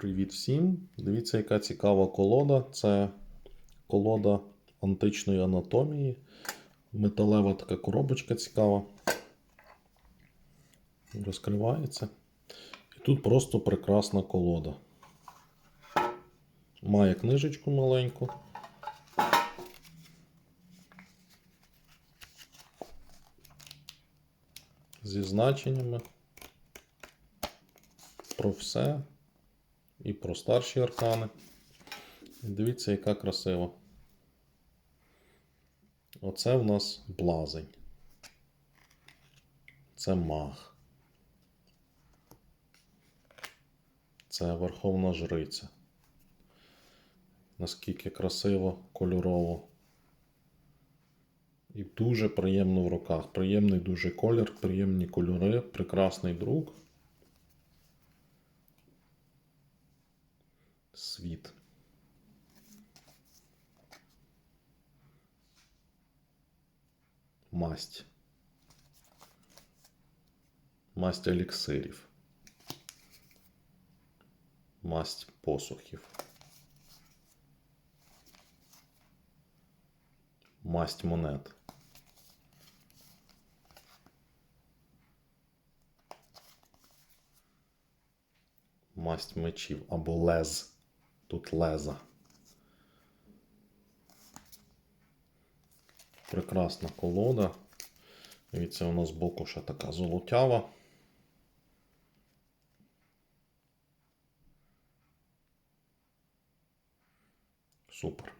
Привіт всім! Дивіться, яка цікава колода. Це колода античної анатомії. Металева така коробочка цікава. Розкривається. І тут просто прекрасна колода. Має книжечку маленьку. Зі значеннями про все і про старші аркани. І дивіться, яка красива. Оце в нас блазень. Це маг. Це Верховна Жриця. Наскільки красиво, кольорово. І дуже приємно в руках. Приємний дуже колір, приємні кольори, прекрасний друк. Світ. Масть. Масть еліксирів. Масть посухів. Масть монет. Масть мечів або лез. Тут леза. Прекрасна колода. Дивіться, у нас боку ще така золотява. Супер.